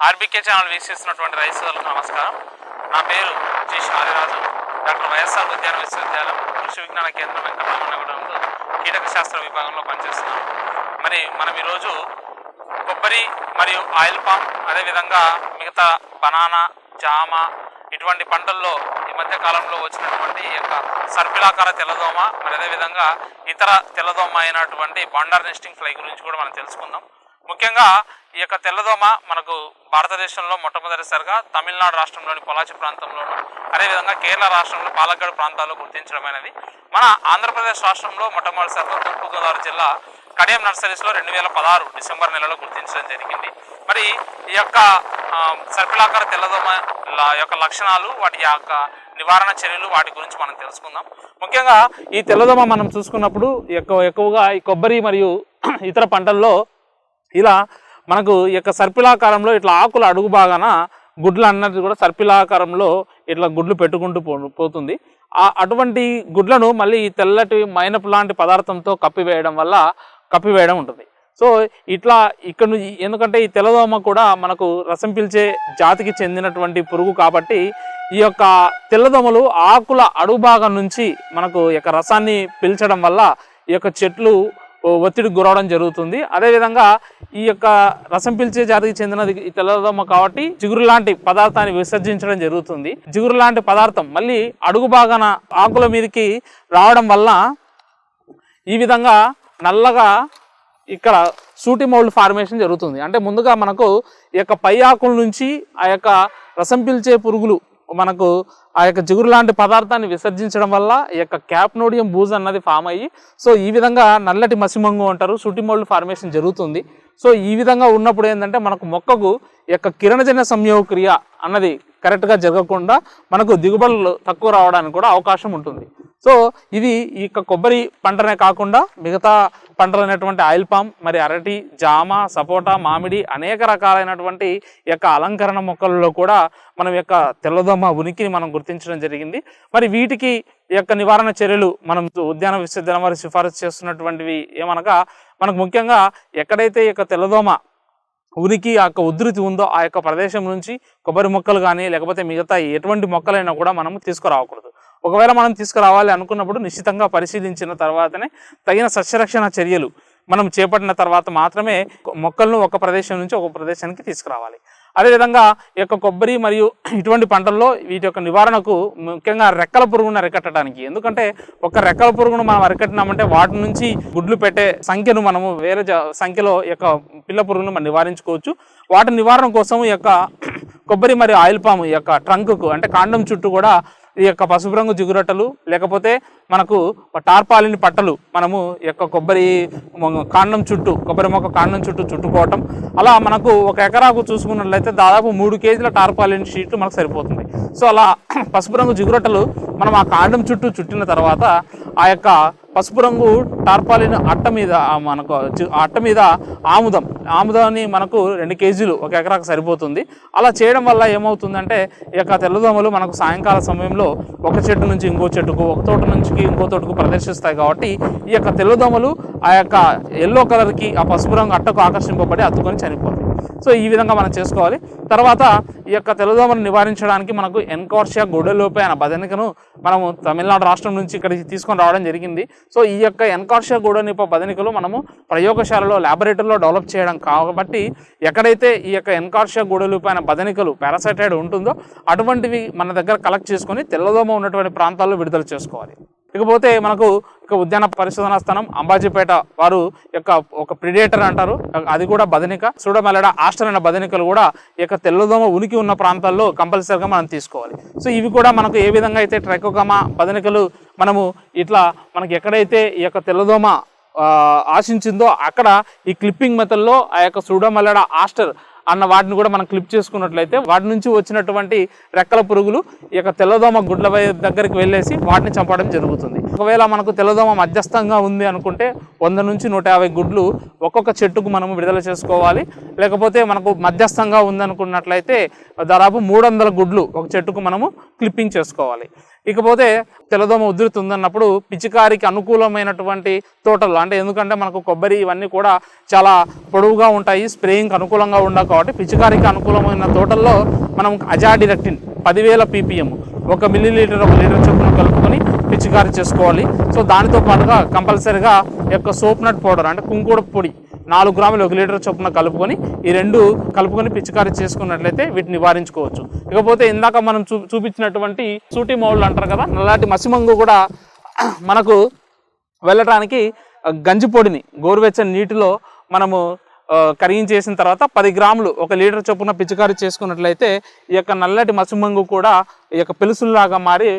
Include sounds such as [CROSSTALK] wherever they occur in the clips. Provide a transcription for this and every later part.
RBK channel వీక్షిస్తున్నటువంటి రైతులకు నమస్కారం. నా పేరు జి శాలిరాజు డాక్టర్ వైఎస్ఆర్ ఉద్యాన విశ్వవిద్యాలయం కృషి విజ్ఞాన కేంద్రం వెంకటరమణగూడెంలో కీటక శాస్త్ర విభాగంలో పనిచేస్తున్నాం. మరి మనం ఈరోజు కొబ్బరి మరియు ఆయిల్ పామ్ అదేవిధంగా మిగతా బనానా జామ ఇటువంటి పంటల్లో ఈ మధ్య కాలంలో వచ్చినటువంటి యొక్క సర్పిలాకార తెల్లదోమ మరి అదేవిధంగా ఇతర తెల్లదోమ అయినటువంటి బాండార్ నెస్టింగ్ ఫ్లై గురించి కూడా మనం తెలుసుకుందాం. ముఖ్యంగా ఈ యొక్క తెల్లదోమ మనకు భారతదేశంలో మొట్టమొదటిసారిగా తమిళనాడు రాష్ట్రంలోని పొలాచి ప్రాంతంలోను అదేవిధంగా కేరళ రాష్ట్రంలో పాలక్కాడు ప్రాంతాల్లో గుర్తించడమైనది. మన ఆంధ్రప్రదేశ్ రాష్ట్రంలో మొట్టమొదటిసారిగా తూర్పుగోదావరి జిల్లా కడియం నర్సరీస్లో రెండు వేల పదహారు డిసెంబర్ నెలలో గుర్తించడం జరిగింది. మరి ఈ యొక్క సర్పిలాకర తెల్లదోమ యొక్క లక్షణాలు వాటి యొక్క నివారణ చర్యలు వాటి గురించి మనం తెలుసుకుందాం. ముఖ్యంగా ఈ తెల్లదోమ మనం చూసుకున్నప్పుడు ఎక్కువ ఎక్కువగా ఈ కొబ్బరి మరియు ఇతర పంటల్లో ఇలా మనకు ఈ యొక్క సర్పిలాకారంలో ఇట్లా ఆకుల అడుగు భాగాన గుడ్లు అన్నది కూడా సర్పిలాకారంలో ఇట్లా గుడ్లు పెట్టుకుంటూ పో పోతుంది. ఆ అటువంటి గుడ్లను మళ్ళీ ఈ తెల్లటి మైనపు లాంటి పదార్థంతో కప్పివేయడం వల్ల కప్పివేయడం ఉంటుంది. సో ఇట్లా ఇక్కడ నుంచి ఎందుకంటే ఈ తెల్లదోమ కూడా మనకు రసం పీల్చే జాతికి చెందినటువంటి పురుగు కాబట్టి ఈ యొక్క తెల్లదోమలు ఆకుల అడుగు భాగం నుంచి మనకు యొక్క రసాన్ని పీల్చడం వల్ల ఈ యొక్క చెట్లు ఒత్తిడికి గురవడం జరుగుతుంది. అదేవిధంగా ఈ యొక్క రసం పీల్చే జాతికి చెందినది ఈ తెల్లదోమ కాబట్టి జిగురు లాంటి పదార్థాన్ని విసర్జించడం జరుగుతుంది. జిగురు లాంటి పదార్థం మళ్ళీ అడుగు భాగాన ఆకుల మీదకి రావడం వల్ల ఈ విధంగా నల్లగా ఇక్కడ సూటి మౌల్డ్ ఫార్మేషన్ జరుగుతుంది. అంటే ముందుగా మనకు ఈ యొక్క పై ఆకుల నుంచి ఆ యొక్క రసం పీల్చే పురుగులు మనకు ఆ యొక్క జిగురు లాంటి పదార్థాన్ని విసర్జించడం వల్ల ఈ యొక్క క్యాప్నోడియం బూజ్ అన్నది ఫామ్ అయ్యి సో ఈ విధంగా నల్లటి మసిమంగు అంటారు సుటిమోల్డ్ ఫార్మేషన్ జరుగుతుంది. సో ఈ విధంగా ఉన్నప్పుడు ఏంటంటే మనకు మొక్కకు యొక్క కిరణజన్య సంయోగక్రియ అన్నది కరెక్ట్గా జరగకుండా మనకు దిగుబడులు తక్కువ రావడానికి కూడా అవకాశం ఉంటుంది. సో ఇది ఈ యొక్క కొబ్బరి పంటనే కాకుండా మిగతా పంటలైనటువంటి ఆయిల్ పామ్ మరి అరటి జామ సపోటా మామిడి అనేక రకాలైనటువంటి యొక్క అలంకరణ మొక్కలలో కూడా మనం యొక్క తెల్లదోమ ఉనికిని మనం గుర్తించడం జరిగింది. మరి వీటికి యొక్క నివారణ చర్యలు మనం ఉద్యాన విశ్వవిద్యాలయం వారు సిఫారసు చేస్తున్నటువంటివి ఏమనగా మనకు ముఖ్యంగా ఎక్కడైతే ఈ యొక్క తెల్లదోమ ఉనికి ఆ యొక్క ఉధృతి ఉందో ఆ యొక్క ప్రదేశం నుంచి కొబ్బరి మొక్కలు కానీ లేకపోతే మిగతా ఎటువంటి మొక్కలైనా కూడా మనము తీసుకురావకూడదు ఒకవేళ మనం తీసుకురావాలి అనుకున్నప్పుడు నిశ్చితంగా పరిశీలించిన తర్వాతనే తగిన సస్యరక్షణ చర్యలు మనం చేపట్టిన తర్వాత మాత్రమే మొక్కలను ఒక ప్రదేశం నుంచి ఒక ప్రదేశానికి తీసుకురావాలి. అదేవిధంగా ఈ యొక్క కొబ్బరి మరియు ఇటువంటి పంటల్లో వీటి యొక్క నివారణకు ముఖ్యంగా రెక్కల పురుగును అరికట్టడానికి. ఎందుకంటే ఒక రెక్కల పురుగును మనం అరికట్టినామంటే వాటి నుంచి గుడ్లు పెట్టే సంఖ్యను మనము వేరే జా- సంఖ్యలో యొక్క పిల్ల పురుగును మనం నివారించుకోవచ్చు. వాటి నివారణ కోసం ఈ యొక్క కొబ్బరి మరియు ఆయిల్ పాము ఈ యొక్క ట్రంక్కు అంటే కాండం చుట్టూ కూడా ఈ యొక్క పసుపు రంగు జిగురొట్టలు లేకపోతే మనకు టార్పాలిన్ పట్టలు మనము యొక్క కొబ్బరి కాండం చుట్టూ కొబ్బరి మొక్క కాండం చుట్టూ చుట్టుకోవటం. అలా మనకు ఒక ఎకరాకు చూసుకున్నట్లయితే దాదాపు మూడు కేజీల టార్పాలిన్ షీట్లు మనకు సరిపోతుంది. సో అలా [CLEARS THROAT] పసుపు రంగు జిగురొట్టలు మనం ఆ కాండం చుట్టూ చుట్టిన తర్వాత ఆ యొక్క పసుపు రంగు టార్పాలిన్ అట్ట మీద మనకు అట్ట మీద ఆముదం. ఆముదాన్ని మనకు రెండు కేజీలు ఒక ఎకరాకు సరిపోతుంది. అలా చేయడం వల్ల ఏమవుతుందంటే ఈ యొక్క తెల్లదోమలు మనకు సాయంకాల సమయంలో ఒక చెట్టు నుంచి ఇంకో చెట్టుకు ఒక తోట నుంచి ఇంకో తోటకు ప్రదర్శిస్తాయి కాబట్టి ఈ యొక్క తెల్లదోమలు ఆ యొక్క ఎల్లో కలర్కి ఆ పసుపు రంగు అట్టకు ఆకర్షింపబడి అత్తుకొని చనిపోతాయి. సో ఈ విధంగా మనం చేసుకోవాలి. తర్వాత ఈ యొక్క తెల్లదోమను నివారించడానికి మనకు ఎన్కార్షియా గొడెలోపే అనే బదనికను మనము తమిళనాడు రాష్ట్రం నుంచి ఇక్కడికి తీసుకొని రావడం జరిగింది. సో ఈ యొక్క ఎన్కార్షియా గొడెనిప బదనికలు మనము ప్రయోగశాలలో ల్యాబొరేటరీలో డెవలప్ చేయడం కాబట్టి ఎక్కడైతే ఈ యొక్క ఎన్కార్షియా గొడెలోపే అనే బదనికలు పారాసైటైడ్ ఉంటుందో అటువంటివి మన దగ్గర కలెక్ట్ చేసుకొని తెల్లదోమ ఉన్నటువంటి ప్రాంతాల్లో విడుదల చేసుకోవాలి. ఇకపోతే మనకు ఇక ఉద్యాన పరిశోధనా స్థానం అంబాజీపేట వారు యొక్క ఒక ప్రిడేటర్ అంటారు. అది కూడా బదనిక. సూడమల్లడ ఆస్టర్ అనే బదనికలు కూడా ఈ యొక్క తెల్లదోమ ఉనికి ఉన్న ప్రాంతాల్లో కంపల్సరీగా మనం తీసుకోవాలి. సో ఇవి కూడా మనకు ఏ విధంగా అయితే ట్రైకోగమా బదనికలు మనము ఇట్లా మనకి ఎక్కడైతే ఈ యొక్క తెల్లదోమ ఆశించిందో అక్కడ ఈ క్లిప్పింగ్ మెథడ్లో ఆ యొక్క సూడమల్లడ ఆస్టర్ అన్న వాటిని కూడా మనం క్లిప్ చేసుకున్నట్లయితే వాటి నుంచి వచ్చినటువంటి రెక్కల పురుగులు ఈ యొక్క తెల్లదోమ గుడ్ల వై- దగ్గరికి వెళ్ళేసి వాటిని చంపడం జరుగుతుంది. ఒకవేళ మనకు తెల్లదోమ మధ్యస్థంగా ఉంది అనుకుంటే వంద నుంచి నూట యాభై గుడ్లు ఒక్కొక్క చెట్టుకు మనము విడుదల చేసుకోవాలి. లేకపోతే మనకు మధ్యస్థంగా ఉందనుకున్నట్లయితే దాదాపు మూడు వందల గుడ్లు ఒక చెట్టుకు మనము క్లిప్పింగ్ చేసుకోవాలి. ఇకపోతే తెల్లదోమ ఉధృతి ఉందన్నప్పుడు పిచికారికి అనుకూలమైనటువంటి తోటలు అంటే ఎందుకంటే మనకు కొబ్బరి ఇవన్నీ కూడా చాలా పొడవుగా ఉంటాయి స్ప్రేయింగ్కి అనుకూలంగా ఉండవు కాబట్టి పిచికారికి అనుకూలమైన తోటల్లో మనం అజాడిరెక్టిన్ పదివేల పీపీఎం ఒక మిల్లీ లీటర్ ఒక లీటర్ చొప్పున కలుపుకొని పిచికారి చేసుకోవాలి. సో దానితో పాటుగా కంపల్సరీగా యొక్క సోప్ నట్ పౌడర్ అంటే కుంకుడు పొడి నాలుగు గ్రాములు ఒక లీటర్ చొప్పున కలుపుకొని ఈ రెండు కలుపుకొని పిచికారి చేసుకున్నట్లయితే వీటిని నివారించుకోవచ్చు. ఇకపోతే ఇందాక మనం చూ చూపించినటువంటి సూటి మౌళ్ళు అంటారు కదా నల్లటి మసిమంగు కూడా మనకు వెళ్ళటానికి గంజిపొడిని గోరువెచ్చని నీటిలో మనము కరిగించేసిన తర్వాత పది గ్రాములు ఒక లీటర్ చొప్పున పిచికారి చేసుకున్నట్లయితే ఈ యొక్క నల్లటి మసిమంగు కూడా ఈ యొక్క పెలుసుల్లాగా మారి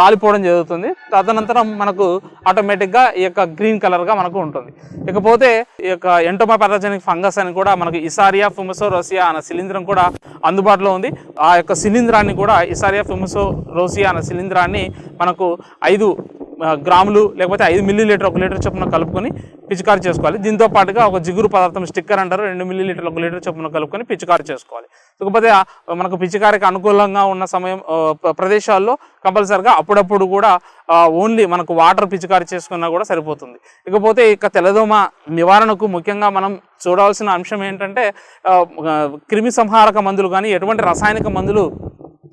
రాలిపోవడం జరుగుతుంది. తదనంతరం మనకు ఆటోమేటిక్గా ఈ యొక్క గ్రీన్ కలర్గా మనకు ఉంటుంది. ఇకపోతే ఈ యొక్క ఎంటోమా పాథోజెనిక్ ఫంగస్ అని కూడా మనకు ఇసారియా ఫుమసో రోసియా అనే శిలీంద్రం కూడా అందుబాటులో ఉంది. ఆ యొక్క శిలీంధ్రాన్ని కూడా ఇసారియా ఫుమసో రోసియా అనే శిలీంద్రాన్ని మనకు ఐదు గ్రాములు లేకపోతే ఐదు మిల్లీ లీటర్ ఒక లీటర్ చొప్పున కలుపుకొని పిచికారి చేసుకోవాలి. దీంతో పాటుగా ఒక జిగురు పదార్థం స్టిక్కర్ అంటారు రెండు మిల్లీ లీటర్ ఒక లీటర్ చొప్పున కలుపుకొని పిచికారి చేసుకోవాలి. ఇకపోతే మనకు పిచికారికి అనుకూలంగా ఉన్న సమయం ప్రదేశాల్లో కంపల్సరిగా అప్పుడప్పుడు కూడా ఓన్లీ మనకు వాటర్ పిచికారి చేసుకున్నా కూడా సరిపోతుంది. ఇకపోతే ఇక తెల్లదోమ నివారణకు ముఖ్యంగా మనం చూడాల్సిన అంశం ఏంటంటే క్రిమి సంహారక మందులు కానీ ఎటువంటి రసాయనిక మందులు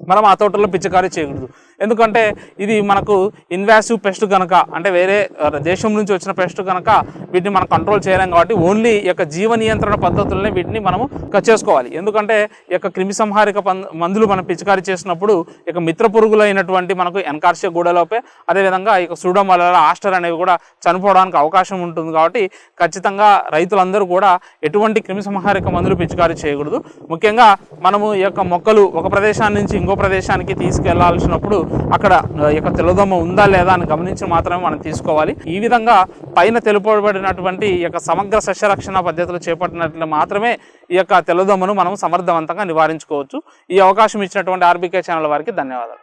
మనం ఆ తోటలో పిచికారీ చేయకూడదు. ఎందుకంటే ఇది మనకు ఇన్వాసివ్ పెస్ట్ కనుక అంటే వేరే దేశం నుంచి వచ్చిన పెస్ట్ కనుక వీటిని మనం కంట్రోల్ చేయలేం కాబట్టి ఓన్లీ ఈ యొక్క జీవ నియంత్రణ పద్ధతులనే వీటిని మనము క- చేసుకోవాలి. ఎందుకంటే ఈ యొక్క క్రిమి సంహారిక పం- మందులు మనం పిచికారీ చేసినప్పుడు ఇక యొక్క మిత్ర పురుగులైనటువంటి మనకు ఎన్కార్షియ గూడలోపే అదేవిధంగా ఈ యొక్క వల్ల ఆస్టర్ అనేవి కూడా చనిపోవడానికి అవకాశం ఉంటుంది కాబట్టి ఖచ్చితంగా రైతులందరూ కూడా ఎటువంటి క్రిమి సంహారిక మందులు పిచికారీ చేయకూడదు. ముఖ్యంగా మనము ఈ యొక్క మొక్కలు ఒక ప్రదేశాన్ని నుంచి ఇంకో ప్రదేశానికి తీసుకెళ్ళాల్సినప్పుడు అక్కడ యొక్క తెల్లదోమ ఉందా లేదా అని గమనించి మాత్రమే మనం తీసుకోవాలి. ఈ విధంగా పైన తెలుపబడినటువంటి యొక్క సమగ్ర సస్యరక్షణ పద్ధతులు చేపట్టినట్లు మాత్రమే ఈ యొక్క తెల్లదోమను మనం సమర్థవంతంగా నివారించుకోవచ్చు. ఈ అవకాశం ఇచ్చినటువంటి ఆర్బీకే ఛానల్ వారికి ధన్యవాదాలు.